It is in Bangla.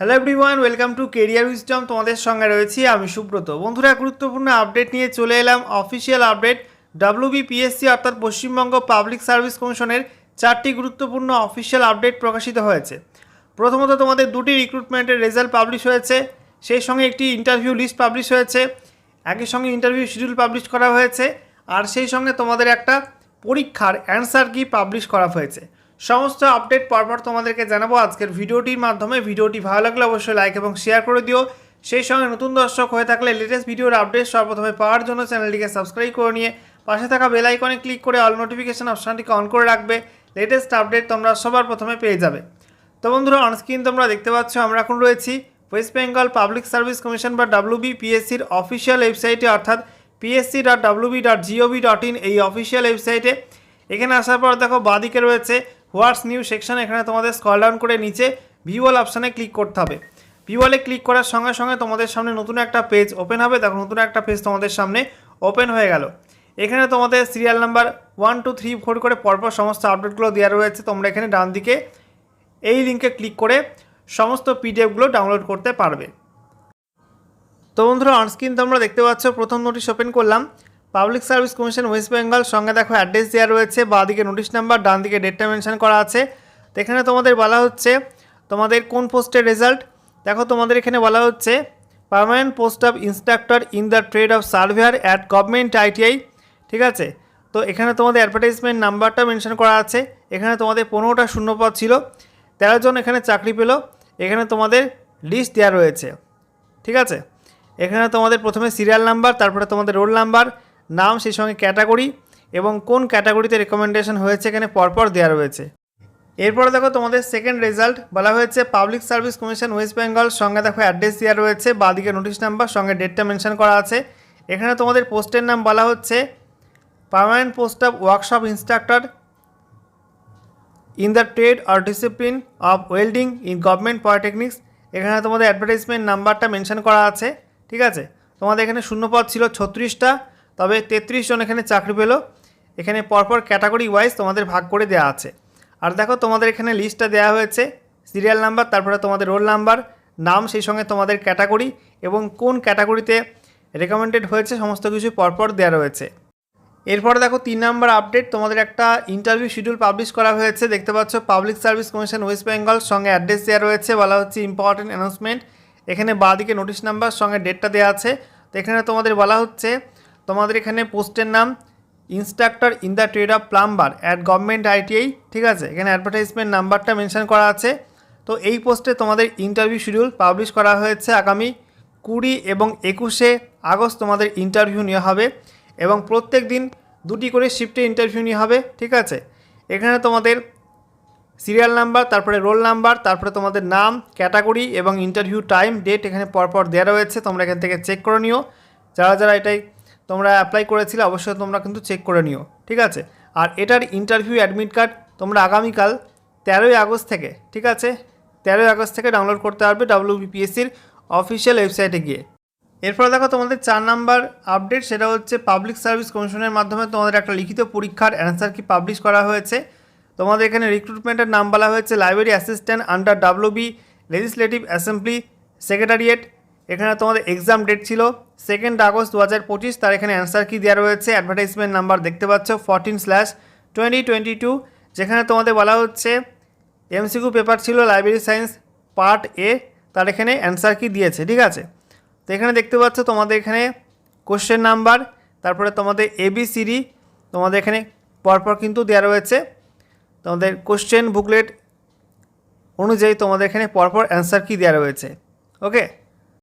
Hello everyone welcome to career wisdom তোমাদের সঙ্গে রয়েছি আমি সুব্রত। বন্ধুরা, গুরুত্বপূর্ণ আপডেট নিয়ে চলে এলাম অফিসিয়াল আপডেট ডাব্লিউবিপিএসসি অর্থাৎ পশ্চিমবঙ্গ পাবলিক সার্ভিস কমিশনের চারটি গুরুত্বপূর্ণ অফিসিয়াল আপডেট প্রকাশিত হয়েছে। প্রথমত, তোমাদের দুটি রিক্রুটমেন্টের রেজাল্ট পাবলিশ হয়েছে, সেই সঙ্গে একটি ইন্টারভিউ লিস্ট পাবলিশ হয়েছে, একই সঙ্গে ইন্টারভিউ শিডিউল পাবলিশ করা হয়েছে, আর সেই সঙ্গে তোমাদের একটা পরীক্ষার অ্যান্সার কি পাবলিশ করা হয়েছে। সমস্ত আপডেট পরপর তোমাদেরকে জানাব আজকের ভিডিওটির মাধ্যমে। ভিডিওটি ভালো লাগলে অবশ্যই লাইক এবং শেয়ার করে দিও। সেই সঙ্গে নতুন দর্শক হয়ে থাকলে লেটেস্ট ভিডিওর আপডেট সর্বপ্রথমে পাওয়ার জন্য চ্যানেলটিকে সাবস্ক্রাইব করে নিয়ে পাশে থাকা বেল আইকনে ক্লিক করে অল নোটিফিকেশান অপশানটিকে অন করে রাখবে। লেটেস্ট আপডেট তোমরা সবার প্রথমে পেয়ে যাবে। তো বন্ধুরা অনস্ক্রিন তোমরা দেখতে পাচ্ছ, আমরা এখন রয়েছি West Bengal public service commission বা ডাব্লিউবি পিএসসির অফিসিয়াল ওয়েবসাইটে অর্থাৎ PSC dot WB dot gov dot in এই অফিসিয়াল ওয়েবসাইটে এখানে আসার পর দেখো, বাদিকে রয়েছে হোয়াটস নিউ সেকশন, এখানে তোমাদের স্কল ডাউন করে নিচে ভিওয়াল অপশানে ক্লিক করতে হবে। ভিওয়ালে ক্লিক করার সঙ্গে সঙ্গে তোমাদের সামনে নতুন একটা পেজ ওপেন হবে। দেখো, নতুন একটা পেজ তোমাদের সামনে ওপেন হয়ে গেল। এখানে তোমাদের serial number one two three four করে পরপর সমস্ত আপডেটগুলো দেওয়া রয়েছে। তোমরা এখানে ডান দিকে এই লিঙ্কে ক্লিক করে সমস্ত পিডিএফগুলো ডাউনলোড করতে পারবে। তো বন্ধুরা অনস্ক্রিন তোমরা দেখতে পাচ্ছ, প্রথম নোটিশ ওপেন করলাম। Public service commission West Bengal, সঙ্গে দেখো অ্যাড্রেস দেওয়া রয়েছে বা দিকে নোটিশ নাম্বার ডান দিকে ডেটটা মেনশন করা আছে। তো এখানে তোমাদের বলা হচ্ছে, তোমাদের কোন পোস্টের রেজাল্ট দেখো তোমাদের এখানে বলা হচ্ছে permanent post of instructor in the trade of surveyor at government ITI ঠিক আছে? তো এখানে তোমাদের অ্যাডভার্টাইজমেন্ট নাম্বারটা মেনশন করা আছে, এখানে তোমাদের পনেরোটা শূন্যপদ ছিল, তেরো জন এখানে চাকরি পেল, এখানে তোমাদের লিস্ট দেওয়া রয়েছে, ঠিক আছে? এখানে তোমাদের প্রথমে সিরিয়াল নাম্বার তারপরে তোমাদের রোল নাম্বার নাম সেই সঙ্গে ক্যাটাগরি এবং কোন ক্যাটাগরিতে রেকমেন্ডেশন হয়েছে এখানে পরপর দেওয়া রয়েছে। এরপরে দেখো তোমাদের সেকেন্ড রেজাল্ট বলা হয়েছে public service commission West Bengal সঙ্গে দেখো অ্যাড্রেস দেওয়া রয়েছে, বাদিকে নোটিশ নাম্বার সঙ্গে ডেটটা মেনশন করা আছে। এখানে তোমাদের পোস্টের নাম বলা হচ্ছে permanent post of workshop instructor in the trade R discipline of welding in government polytechnics এখানে তোমাদের অ্যাডভার্টাইজমেন্ট নাম্বারটা মেনশন করা আছে, ঠিক আছে? তোমাদের এখানে শূন্যপদ ছিল ছত্রিশটা তবে তেত্রিশ জন এখানে চাকরি পেল। এখানে পরপর ক্যাটাগরি ওয়াইজ তোমাদের ভাগ করে দেওয়া আছে। আর দেখো তোমাদের এখানে লিস্টটা দেওয়া হয়েছে, সিরিয়াল নাম্বার, তারপরে তোমাদের রোল নাম্বার, নাম, সেই সঙ্গে তোমাদের ক্যাটাগরি এবং কোন ক্যাটাগরিতে রেকমেন্ডেড হয়েছে, সমস্ত কিছু পরপর দেওয়া রয়েছে। এরপরে দেখো তিন নম্বর আপডেট, তোমাদের একটা ইন্টারভিউ শিডিউল পাবলিশ করা হয়েছে। দেখতে পাচ্ছ public service commission West Bengal সঙ্গে অ্যাড্রেস দেওয়া রয়েছে, বলা হচ্ছে ইম্পর্টেন্ট অ্যানাউন্সমেন্ট এখানে বাঁদিকে নোটিশ নাম্বার সঙ্গে ডেটটা দেওয়া আছে। তো এখানে তোমাদের বলা হচ্ছে তোমাদের এখানে পোস্টের নাম instructor in the trade of plumber at government ITI ঠিক আছে? এখানে অ্যাডভার্টাইজমেন্ট নাম্বারটা মেনশন করা আছে। তো এই পোস্টে তোমাদের ইন্টারভিউ শিডিউল পাবলিশ করা হয়েছে আগামী কুড়ি এবং একুশে আগস্ট তোমাদের ইন্টারভিউ নেওয়া হবে এবং প্রত্যেক দিন দুটি করে শিফটে ইন্টারভিউ নেওয়া হবে, ঠিক আছে? এখানে তোমাদের সিরিয়াল নাম্বার তারপরে রোল নাম্বার তারপরে তোমাদের নাম ক্যাটাগরি এবং ইন্টারভিউ টাইম ডেট এখানে পরপর দেওয়া রয়েছে। তোমরা এখান থেকে চেক করে নিও। যারা যারা এটাই তোমরা অ্যাপ্লাই করেছিলে, অবশ্যই তোমরা কিন্তু চেক করে নিও, ঠিক আছে? আর এটার ইন্টারভিউ অ্যাডমিট কার্ড তোমরা আগামীকাল তেরোই আগস্ট থেকে, ঠিক আছে? তেরোই আগস্ট থেকে ডাউনলোড করতে পারবে ডাব্লিউবিপিএসসির অফিসিয়াল ওয়েবসাইটে গিয়ে। এরপর দেখো তোমাদের চার নাম্বার আপডেট সেটা হচ্ছে পাবলিক সার্ভিস কমিশনের মাধ্যমে তোমাদের একটা লিখিত পরীক্ষার অ্যান্সার কি পাবলিশ করা হয়েছে। তোমাদের এখানে রিক্রুটমেন্টের নাম বলা হয়েছে library assistant under WB legislative assembly secretariat এখানে তোমাদের এক্সাম ডেট ছিল সেকেন্ড আগস্ট দু হাজার পঁচিশ, তার এখানে অ্যান্সার কি দেওয়া রয়েছে? অ্যাডভার্টাইজমেন্ট নাম্বার দেখতে পাচ্ছ fourteen slash twenty twenty two যেখানে তোমাদের বলা হচ্ছে এমসিকিউ পেপার ছিল লাইব্রেরি সায়েন্স পার্ট এ তার এখানে অ্যান্সার কি দিয়েছে, ঠিক আছে? তো এখানে দেখতে পাচ্ছ তোমাদের এখানে কোশ্চেন নাম্বার তারপরে তোমাদের এবিসিডি তোমাদের এখানে পরপর কিন্তু দেওয়া রয়েছে। তোমাদের কোশ্চেন বুকলেট অনুযায়ী তোমাদের এখানে পরপর অ্যান্সার কি দেওয়া রয়েছে ওকে